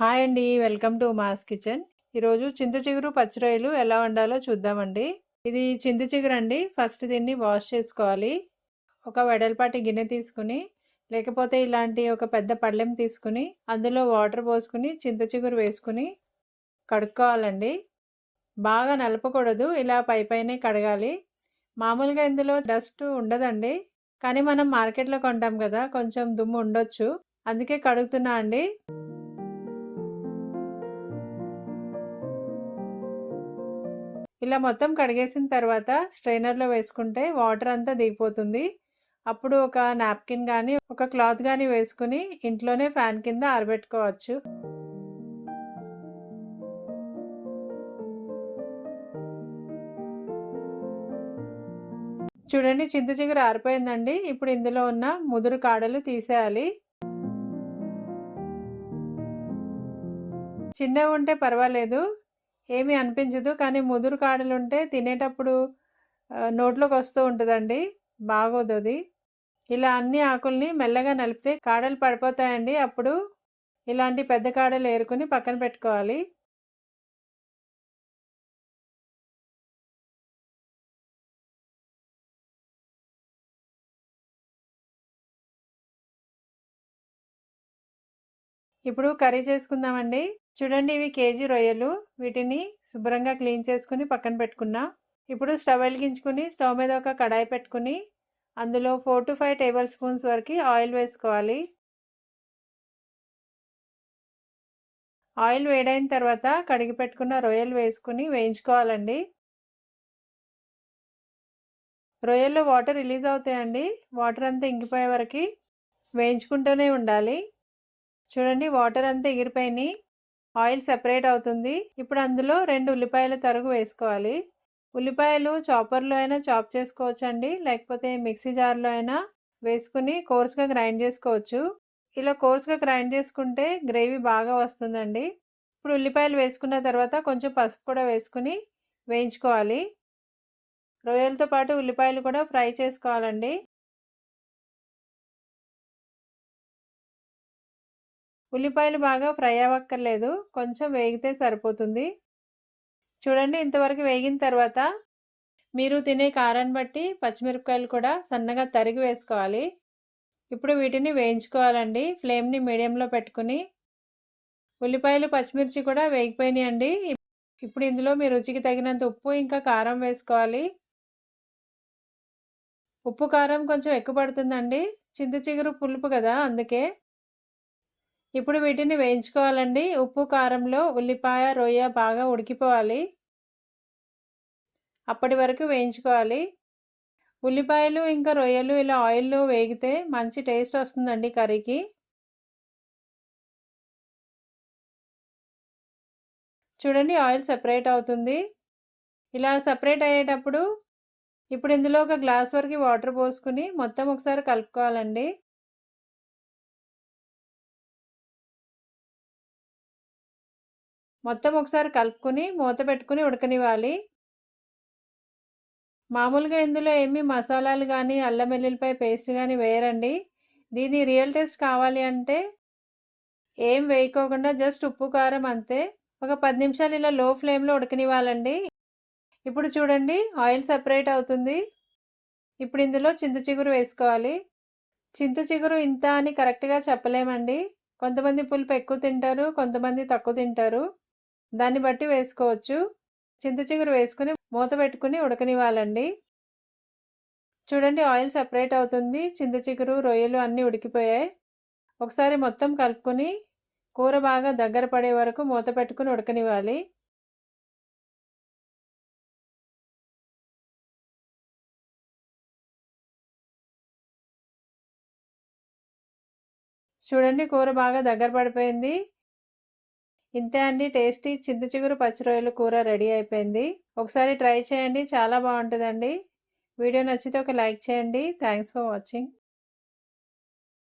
Hi అండి. Welcome to mass kitchen. ఈరోజు చింత చిగురు పచ్చిరొయ్యలు ఎలా వండాలో చూద్దామండి. ఇది చింత చిగురు అండి. ఫస్ట్ దీన్ని వాష్ చేసుకోవాలి. ఒక వెడల్పాటి గిన్నె తీసుకుని లేకపోతే ఇలాంటి ఒక పెద్ద పళ్ళెం తీసుకుని అందులో వాటర్ పోసుకుని చింత చిగురు వేసుకుని కడుక్కోవాలండి. బాగా నలపకూడదు. ఇలా పై పైనే కడగాలి. మామూలుగా ఇందులో డస్ట్ ఉండదండి. కానీ మనం మార్కెట్లో కొంటాం కదా కొంచెం దుమ్ము ఉండొచ్చు. అందుకే కడుగుతున్నా అండి. ఇలా మొత్తం కడిగేసిన తర్వాత స్ట్రైనర్లో వేసుకుంటే వాటర్ అంతా దిగిపోతుంది. అప్పుడు ఒక నాప్కిన్ కానీ ఒక క్లాత్ కానీ వేసుకుని ఇంట్లోనే ఫ్యాన్ కింద ఆరబెట్టుకోవచ్చు. చూడండి చింత చిగురు ఆరిపోయిందండి. ఇప్పుడు ఇందులో ఉన్న ముదురు కాడలు తీసేయాలి. చిన్నవి ఉంటే పర్వాలేదు. ఏమీ అనిపించదు. కానీ ముదురు కాడలు ఉంటే తినేటప్పుడు నోట్లోకి వస్తూ ఉంటుందండి. బాగోదు అది. ఇలా అన్ని ఆకుల్ని మెల్లగా నలిపితే కాడలు పడిపోతాయండి. అప్పుడు ఇలాంటి పెద్ద కాడలు ఏరుకుని పక్కన పెట్టుకోవాలి. ఇప్పుడు కర్రీ చేసుకుందామండి. చూడండి ఇవి కేజీ రొయ్యలు. వీటిని శుభ్రంగా క్లీన్ చేసుకుని పక్కన పెట్టుకున్నా. ఇప్పుడు స్టవ్ వెలిగించుకుని స్టవ్ మీద ఒక కడాయి పెట్టుకుని అందులో four to five tablespoons వరకు ఆయిల్ వేసుకోవాలి. ఆయిల్ వేడైన తర్వాత కడిగి పెట్టుకున్న రొయ్యలు వేసుకుని వేయించుకోవాలండి. రొయ్యల్లో వాటర్ రిలీజ్ అవుతాయండి. వాటర్ అంతా ఇంకిపోయే వరకు వేయించుకుంటూనే ఉండాలి. చూడండి వాటర్ అంతా ఎగిరిపోయినాయి. ఆయిల్ సెపరేట్ అవుతుంది. ఇప్పుడు అందులో రెండు ఉల్లిపాయల తరుగు వేసుకోవాలి. ఉల్లిపాయలు చాపర్లో అయినా చాప్ చేసుకోవచ్చండి. లేకపోతే మిక్సీ జార్లో అయినా వేసుకుని కోర్స్గా గ్రైండ్ చేసుకోవచ్చు. ఇలా కోర్స్గా గ్రైండ్ చేసుకుంటే గ్రేవీ బాగా వస్తుందండి. ఇప్పుడు ఉల్లిపాయలు వేసుకున్న తర్వాత కొంచెం పసుపు కూడా వేసుకుని వేయించుకోవాలి. రొయ్యలతో పాటు ఉల్లిపాయలు కూడా ఫ్రై చేసుకోవాలండి. ఉల్లిపాయలు బాగా ఫ్రై అవ్వక్కర్లేదు. కొంచెం వేగితే సరిపోతుంది. చూడండి ఇంతవరకు వేగిన తర్వాత మీరు తినే కారాన్ని బట్టి పచ్చిమిరపకాయలు కూడా సన్నగా తరిగి వేసుకోవాలి. ఇప్పుడు వీటిని వేయించుకోవాలండి. ఫ్లేమ్ని మీడియంలో పెట్టుకుని ఉల్లిపాయలు పచ్చిమిర్చి కూడా వేగిపోయినాయండి. ఇప్పుడు ఇందులో మీ రుచికి తగినంత ఉప్పు ఇంకా కారం వేసుకోవాలి. ఉప్పు కారం కొంచెం ఎక్కువ పడుతుందండి. చింత చిగురు పులుపు కదా అందుకే ఇప్పుడు వీటిని వేయించుకోవాలండి. ఉప్పు కారంలో ఉల్లిపాయ రొయ్య బాగా ఉడికిపోవాలి. అప్పటి వరకు వేయించుకోవాలి. ఉల్లిపాయలు ఇంకా రొయ్యలు ఇలా ఆయిల్లో వేగితే మంచి టేస్ట్ వస్తుందండి కర్రీకి. చూడండి ఆయిల్ సెపరేట్ అవుతుంది. ఇలా సెపరేట్ అయ్యేటప్పుడు ఇప్పుడు ఇందులో ఒక గ్లాస్ వరకు వాటర్ పోసుకుని మొత్తం ఒకసారి కలుపుకోవాలండి. మొత్తం ఒకసారి కలుపుకొని మూత పెట్టుకుని ఉడకనివ్వాలి. మామూలుగా ఇందులో ఏమి మసాలాలు కానీ అల్లం వెల్లుల్లిపాయ పేస్ట్ కానీ వేయరండి. దీని రియల్ టేస్ట్ కావాలి అంటే ఏం వేయకోకుండా జస్ట్ ఉప్పు కారం అంతే. ఒక పది నిమిషాలు ఇలా లో ఫ్లేమ్లో ఉడకనివ్వాలండి. ఇప్పుడు చూడండి ఆయిల్ సపరేట్ అవుతుంది. ఇప్పుడు ఇందులో చింత చిగురు వేసుకోవాలి. చింత చిగురు ఇంత అని కరెక్ట్గా చెప్పలేమండి. కొంతమంది పులుపు ఎక్కువ తింటారు కొంతమంది తక్కువ తింటారు. దాన్ని బట్టి వేసుకోవచ్చు. చింత చిగురు వేసుకుని మూత పెట్టుకుని ఉడకనివ్వాలండి. చూడండి ఆయిల్ సపరేట్ అవుతుంది. చింత చిగురు రొయ్యలు అన్నీ ఉడికిపోయాయి. ఒకసారి మొత్తం కలుపుకొని కూర బాగా దగ్గర పడే వరకు మూత పెట్టుకుని ఉడకనివ్వాలి. చూడండి కూర బాగా దగ్గర పడిపోయింది. ఇంతే అండి. టేస్టీ చింత చిగురు పచ్చి రొయ్యల కూర రెడీ అయిపోయింది. ఒకసారి ట్రై చేయండి. చాలా బాగుంటుందండి. వీడియో నచ్చితే ఒక లైక్ చేయండి. Thanks for watching.